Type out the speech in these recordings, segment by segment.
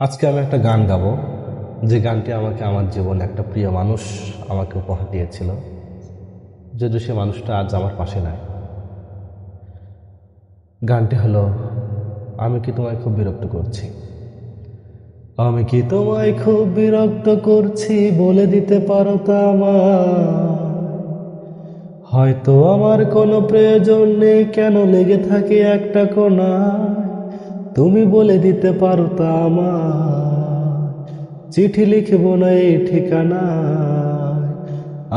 আজকে আমি একটা গান গাবো। যে গানটি আমাকে আমার জীবনে একটা প্রিয় মানুষ আমাকে উপহার দিয়েছিল। যদিও সে মানুষটা আজ আমার পাশে নাই। গানটি হলো, আমি কি তোমায় খুব বিরক্ত করছি? আমি কি তোমায় খুব বিরক্ত করছি বলে দিতে পারো তা আমার হয়তো আমার কোনো প্রয়োজন নেই, কেন লেগে থাকে একটা কোনায়? তুমি বলে দিতে পারো তা আমার। চিঠি লিখব না এই ঠিকানা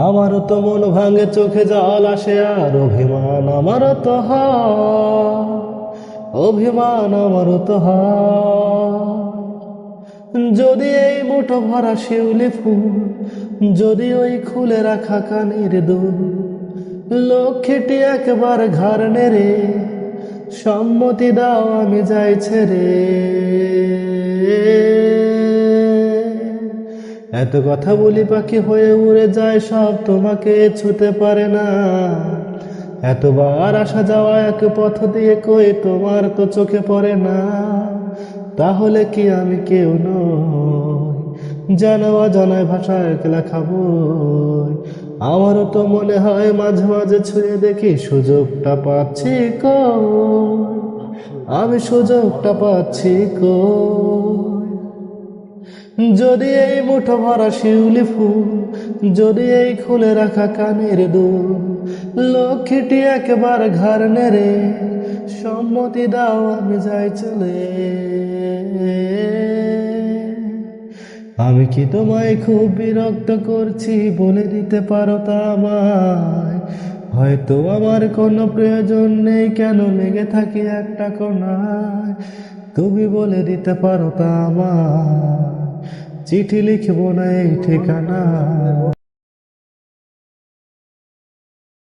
আমারও তো মন ভাঙে, চোখে জল আসে আর অভিমান আমারও তো হয়। অভিমান আমারও তো হয়। যদি এই মুঠো ভরা শিউলি ফুল, যদি ওই খুলে রাখা কানের দুল, লক্ষ্মীটি একবার ঘর নেড়ে সম্মতি দাও, আমি যাই ছেড়ে। এত কথা বলি পাখি হয়ে উড়ে যায়, সব তোমাকে ছুতে পারে না। এতবার আসা যাওয়া এক পথ দিয়ে কই তোমার তো চোখে পড়ে না। তাহলে কি আমি কেউ নই? জানা অজানায় ভাষায় লেখা বই আমারও তো মনে হয় মাঝে মাঝে ছুঁয়ে দেখি সুযোগটা পাচ্ছি কই? আমি সুযোগটা পাচ্ছি কই? যদি এই মুঠো ভরা শিউলি ফুল, যদি এই খুলে রাখা কানের দুল, লক্ষ্মীটি একবার ঘর নেড়ে সম্মতি দাও আমি যাই চলে। আমি কি তোমায় খুব বিরক্ত করছি বলে দিতে পারো তা আমায়? হয়তো আমার কোনো প্রয়োজন নেই, কেন লেগে থাকি একটা কোনায় তুমি বলে দিতে পারো তা আমায়। চিঠি লিখব না এই ঠিকানা